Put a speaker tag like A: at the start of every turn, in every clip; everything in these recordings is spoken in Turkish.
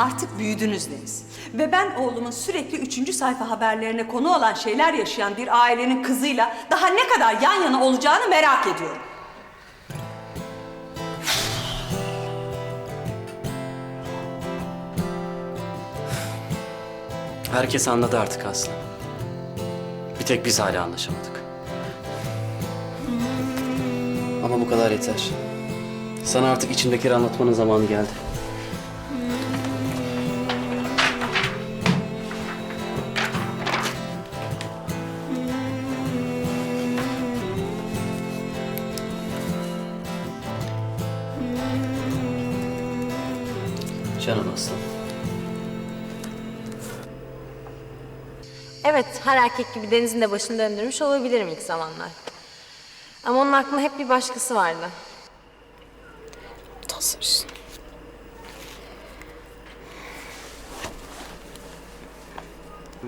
A: Artık büyüdünüz Deniz. Ve ben oğlumun sürekli üçüncü sayfa haberlerine konu olan şeyler yaşayan bir ailenin kızıyla daha ne kadar yan yana olacağını merak ediyorum.
B: Herkes anladı artık Aslı. Bir tek biz hala anlaşamadık. Ama bu kadar yeter. Sana artık içindekileri anlatmanın zamanı geldi.
C: Her erkek gibi Deniz'in de başını döndürmüş olabilirim ilk zamanlar. Ama onun aklında hep bir başkası vardı.
D: Tasarısın.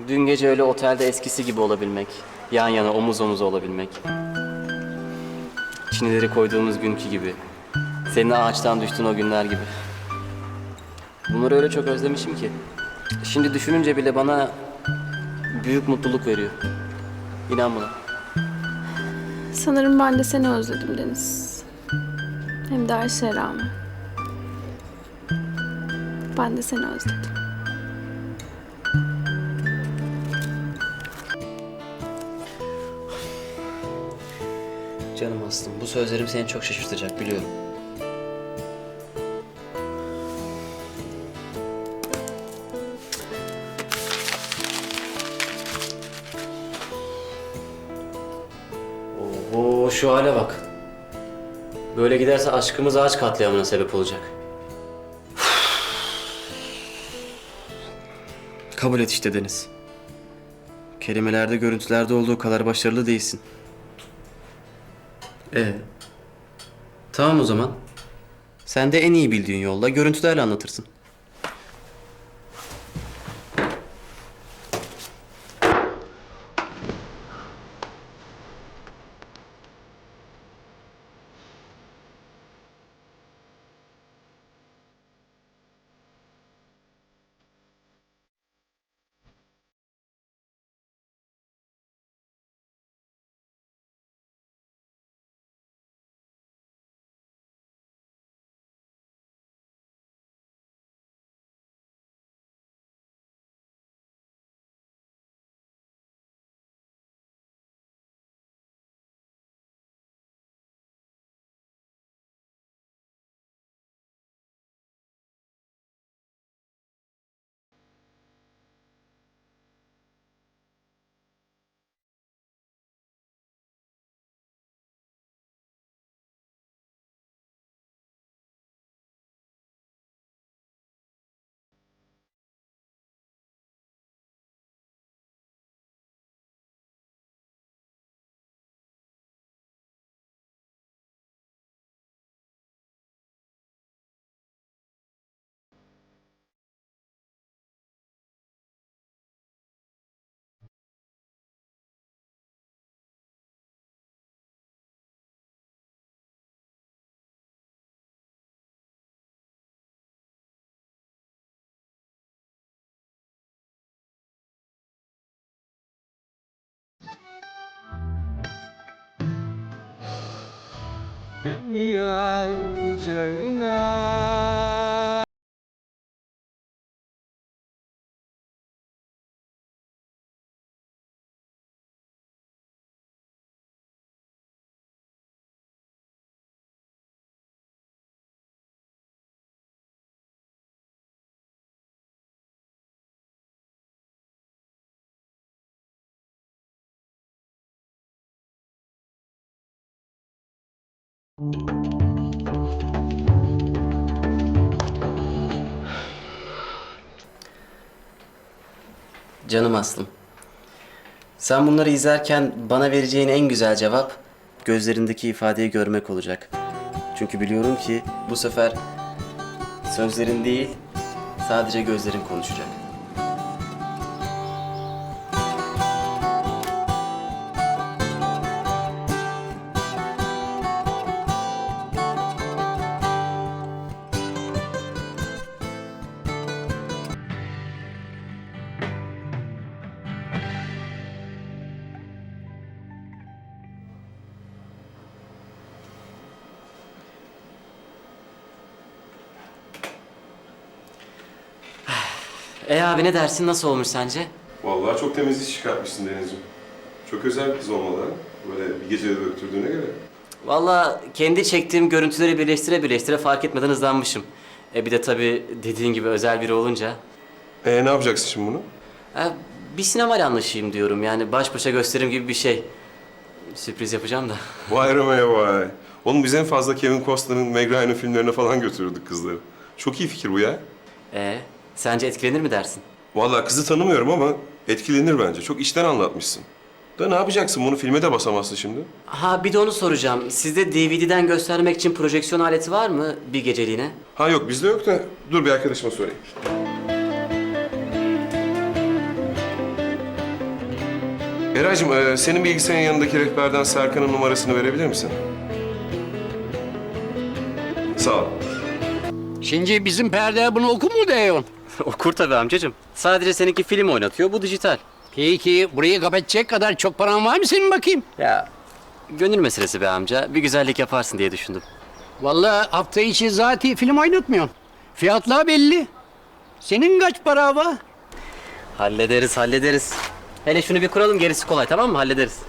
B: Dün gece öyle otelde eskisi gibi olabilmek, yan yana omuz omuza olabilmek. Çinileri koyduğumuz günkü gibi, senin ağaçtan düştüğün o günler gibi. Bunları öyle çok özlemişim ki. Şimdi düşününce bile bana büyük mutluluk veriyor. İnan buna.
D: Sanırım ben de seni özledim Deniz. Hem de her şeye rağmen. Ben de seni özledim.
B: Canım Aslım, bu sözlerim seni çok şaşırtacak biliyorum. Şu hale bak. Böyle giderse aşkımız ağaç katliamına sebep olacak. Kabul et işte Deniz. Kelimelerde, görüntülerde olduğu kadar başarılı değilsin. Ee, tamam o zaman. Sen de en iyi bildiğin yolla görüntülerle anlatırsın. Như ai. Canım Aslım. Sen bunları izlerken bana vereceğin en güzel cevap gözlerindeki ifadeyi görmek olacak. Çünkü biliyorum ki bu sefer sözlerin değil sadece gözlerin konuşacak. E abi ne dersin? Nasıl olmuş sence?
E: Vallahi çok temiz iş çıkartmışsın Deniz'ciğim. Çok özel bir kız olmalı ha. Böyle bir gecede döktürdüğüne göre.
B: Vallahi kendi çektiğim görüntüleri birleştire birleştire fark etmeden hızlanmışım. E bir de tabii dediğin gibi özel biri olunca.
E: Ee ne yapacaksın şimdi bunu?
B: E, bir sinemayla anlaşayım diyorum. Yani baş başa gösterim gibi bir şey. Sürpriz yapacağım da.
E: Vay Romeo vay. Oğlum biz en fazla Kevin Costner'ın Meg Ryan'ın filmlerine falan götürürdük kızları. Çok iyi fikir bu ya.
B: E sence etkilenir mi dersin?
E: Vallahi kızı tanımıyorum ama etkilenir bence. Çok içten anlatmışsın. Da ne yapacaksın? Bunu filme de basamazsın şimdi.
B: Ha bir de onu soracağım. Sizde DVD'den göstermek için projeksiyon aleti var mı bir geceliğine?
E: Ha yok bizde yok da dur bir arkadaşıma sorayım. Eraycığım e, senin bilgisayarın yanındaki rehberden Serkan'ın numarasını verebilir misin? Sağ ol.
F: Şimdi bizim perde bunu oku mu diyorsun?
B: Okur tabii amcacığım. Sadece seninki film oynatıyor, bu dijital.
F: Peki burayı kapatacak kadar çok paran var mı senin bakayım?
B: Ya gönül meselesi be amca. Bir güzellik yaparsın diye düşündüm.
F: Vallahi hafta içi zaten film oynatmıyorsun. Fiyatlar belli. Senin kaç para var?
B: Hallederiz, hallederiz. Hele şunu bir kuralım, gerisi kolay tamam mı? Hallederiz.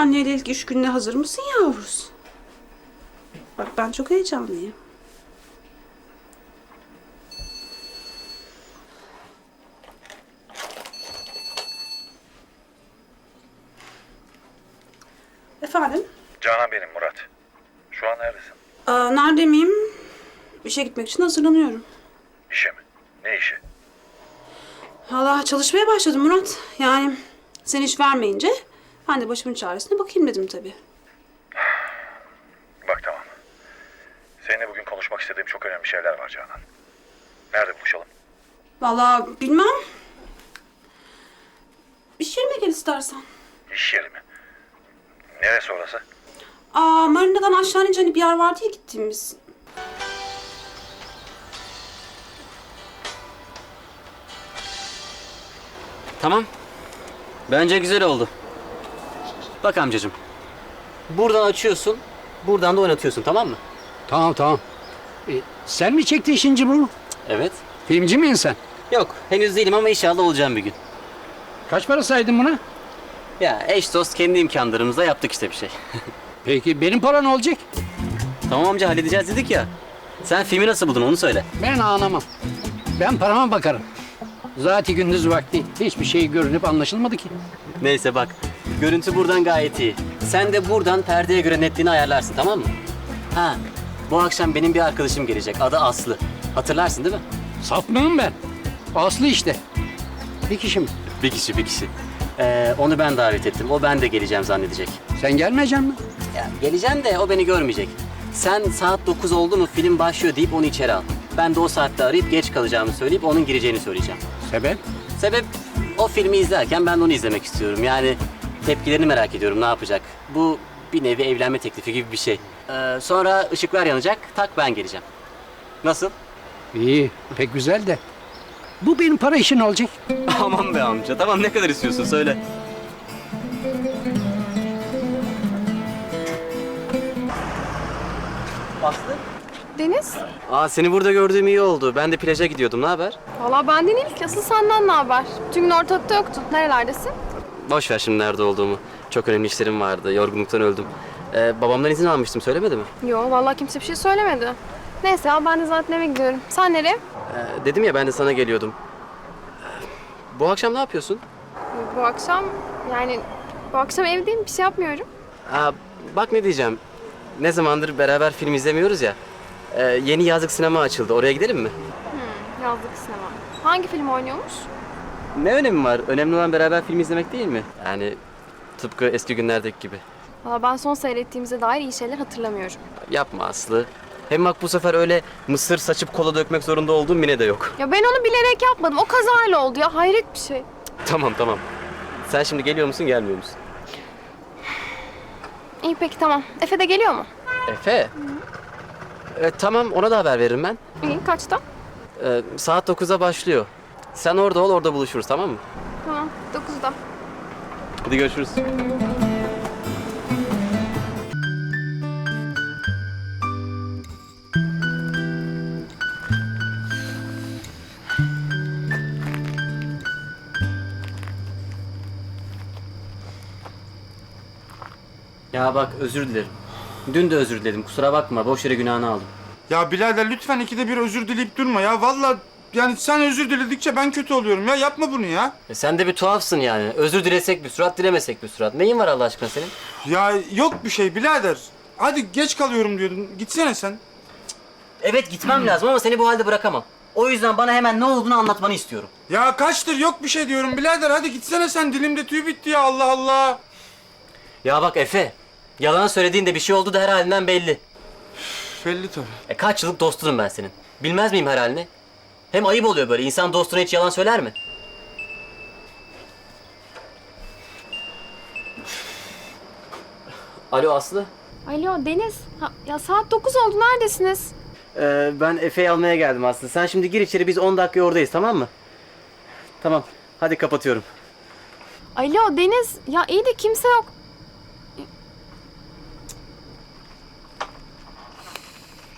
G: Anneyle ilk iş gününe hazır mısın yavrus? Bak ben çok heyecanlıyım. Efendim?
H: Canan benim Murat. Şu an neredesin?
G: Aa, nerede miyim? İşe gitmek için hazırlanıyorum.
H: İşe mi? Ne işi?
G: Valla çalışmaya başladım Murat. Yani sen iş vermeyince ben de başımın çaresine bakayım dedim tabii.
H: Bak tamam. Seninle bugün konuşmak istediğim çok önemli şeyler var Canan. Nerede buluşalım?
G: Valla bilmem. İş yerime gel istersen.
H: İş yeri mi? Neresi orası?
G: Aa Marina'dan aşağı inince hani bir yer vardı ya gittiğimiz.
B: Tamam. Bence güzel oldu. Bak amcacığım. Buradan açıyorsun, buradan da oynatıyorsun tamam mı?
F: Tamam tamam. E, sen mi çektin şimdi bunu?
B: Evet.
F: Filmci misin sen?
B: Yok, henüz değilim ama inşallah olacağım bir gün.
F: Kaç para saydın buna?
B: Ya eş dost kendi imkanlarımızla yaptık işte bir şey.
F: Peki benim para ne olacak?
B: tamam amca halledeceğiz dedik ya. Sen filmi nasıl buldun onu söyle.
F: Ben anlamam. Ben parama bakarım. Zaten gündüz vakti hiçbir şey görünüp anlaşılmadı ki.
B: Neyse bak, görüntü buradan gayet iyi. Sen de buradan perdeye göre netliğini ayarlarsın tamam mı? Ha, bu akşam benim bir arkadaşım gelecek. Adı Aslı. Hatırlarsın değil mi?
F: Saf mıyım ben? Aslı işte. Bir kişi mi?
B: Bir kişi, bir kişi. Ee, onu ben davet ettim. O ben de geleceğim zannedecek.
F: Sen gelmeyeceksin mi?
B: Ya geleceğim de o beni görmeyecek. Sen saat 9 oldu mu film başlıyor deyip onu içeri al. Ben de o saatte arayıp geç kalacağımı söyleyip onun gireceğini söyleyeceğim.
F: Sebep?
B: Sebep o filmi izlerken ben de onu izlemek istiyorum. Yani tepkilerini merak ediyorum ne yapacak. Bu bir nevi evlenme teklifi gibi bir şey. Ee, sonra ışıklar yanacak, tak ben geleceğim. Nasıl?
F: İyi, pek güzel de. Bu benim para işin olacak.
B: Aman be amca, tamam ne kadar istiyorsun söyle. Aslı?
D: Deniz?
B: Aa seni burada gördüğüm iyi oldu. Ben de plaja gidiyordum. Ne haber?
D: Valla benden ilk. Asıl senden ne haber? Tüm gün ortalıkta yoktun. Nerelerdesin?
B: Boş ver şimdi nerede olduğumu. Çok önemli işlerim vardı. Yorgunluktan öldüm. Ee, babamdan izin almıştım. Söylemedi mi?
D: Yo vallahi kimse bir şey söylemedi. Neyse ya ben de zaten eve gidiyorum. Sen nereye?
B: Ee, dedim ya ben de sana geliyordum. Ee, bu akşam ne yapıyorsun?
D: Bu akşam yani bu akşam evdeyim bir şey yapmıyorum.
B: Aa, bak ne diyeceğim. Ne zamandır beraber film izlemiyoruz ya. Ee, yeni yazlık sinema açıldı. Oraya gidelim mi?
D: Yazlık sinema. Hangi film oynuyormuş?
B: Ne önemi var? Önemli olan beraber film izlemek değil mi? Yani tıpkı eski günlerdeki gibi.
D: Valla ben son seyrettiğimize dair iyi şeyler hatırlamıyorum.
B: Yapma Aslı. Hem bak bu sefer öyle mısır saçıp kola dökmek zorunda olduğum Mine de yok.
D: Ya ben onu bilerek yapmadım. O kazayla oldu ya. Hayret bir şey.
B: tamam tamam. Sen şimdi geliyor musun gelmiyor musun?
D: İyi peki tamam. Efe de geliyor mu?
B: Efe. Evet tamam ona da haber veririm ben.
D: İyi kaçta?
B: Ee, saat 9'a başlıyor. Sen orada ol, orada buluşuruz tamam mı?
D: Tamam, 9'da.
B: Hadi görüşürüz. Ya bak özür dilerim. Dün de özür diledim. Kusura bakma. Boş yere günahını aldım.
I: Ya birader lütfen ikide bir özür dileyip durma ya. Vallahi yani sen özür diledikçe ben kötü oluyorum ya. Yapma bunu ya.
B: E sen de bir tuhafsın yani. Özür dilesek bir surat, dilemesek bir surat. Neyin var Allah aşkına senin?
I: Ya yok bir şey birader. Hadi geç kalıyorum diyordun. Gitsene sen.
B: Evet gitmem lazım ama seni bu halde bırakamam. O yüzden bana hemen ne olduğunu anlatmanı istiyorum.
I: Ya kaçtır yok bir şey diyorum birader. Hadi gitsene sen. Dilimde tüy bitti ya Allah Allah.
B: Ya bak Efe, yalan söylediğinde bir şey oldu da her halinden belli.
I: Belli tabii.
B: E kaç yıllık dostunum ben senin. Bilmez miyim her halini? Hem ayıp oluyor böyle. İnsan dostuna hiç yalan söyler mi? Alo Aslı.
D: Alo Deniz. Ha, ya saat 9 oldu neredesiniz?
B: Ee, ben Efe'yi almaya geldim Aslı. Sen şimdi gir içeri biz 10 dakika oradayız tamam mı? Tamam. Hadi kapatıyorum.
D: Alo Deniz. Ya iyi de kimse yok.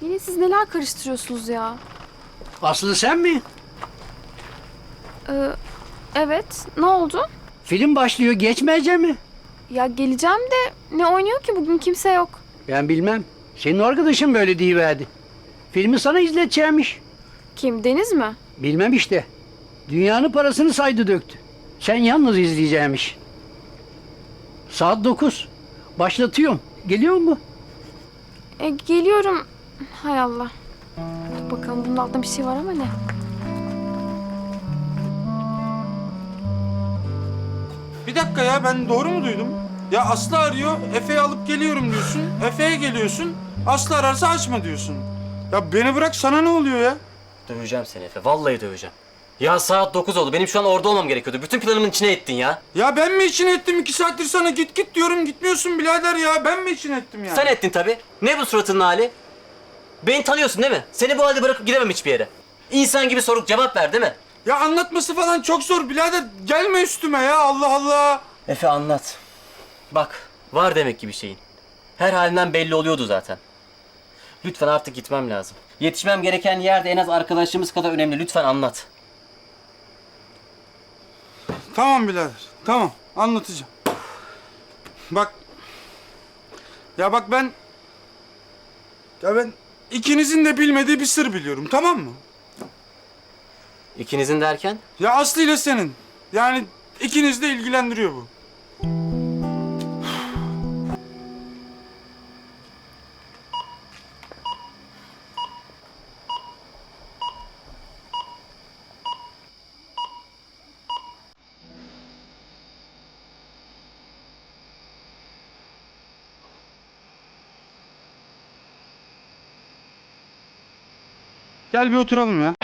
D: Yine siz neler karıştırıyorsunuz ya?
F: Aslı sen mi?
D: Ee, evet. Ne oldu?
F: Film başlıyor geçmeyecek mi?
D: Ya geleceğim de ne oynuyor ki bugün kimse yok.
F: Ben bilmem. Senin arkadaşın böyle deyiverdi. Filmi sana izleteceğimiş.
D: Kim Deniz mi?
F: Bilmem işte. Dünyanın parasını saydı döktü. Sen yalnız izleyeceğimiş. Saat 9. Başlatıyorum. Geliyor mu?
D: E, geliyorum. Hay Allah. Bakalım bunun altında bir şey var ama ne?
I: Bir dakika ya ben doğru mu duydum? Ya Aslı arıyor. Efe'yi alıp geliyorum diyorsun. Efe'ye geliyorsun. Aslı ararsa açma diyorsun. Ya beni bırak sana ne oluyor ya?
B: Döveceğim seni Efe. Vallahi döveceğim. Ya saat 9 oldu. Benim şu an orada olmam gerekiyordu. Bütün planımın içine ettin ya.
I: Ya ben mi için ettim iki saattir sana git git diyorum gitmiyorsun birader ya. Ben mi için ettim ya?
B: Sen ettin tabii. Ne bu suratının hali? Beni tanıyorsun değil mi? Seni bu halde bırakıp gidemem hiçbir yere. İnsan gibi sorup cevap ver değil mi?
I: Ya anlatması falan çok zor birader. Gelme üstüme ya Allah Allah.
B: Efe anlat. Bak var demek ki bir şeyin. Her halinden belli oluyordu zaten. Lütfen artık gitmem lazım. Yetişmem gereken yerde en az arkadaşlığımız kadar önemli. Lütfen anlat.
I: Tamam birader. Tamam anlatacağım. Bak. Ya bak ben... Ya ben ikinizin de bilmediği bir sır biliyorum tamam mı?
B: İkinizin derken?
I: Ya Aslı ile senin. Yani ikiniz de ilgilendiriyor bu. Gel bir oturalım ya.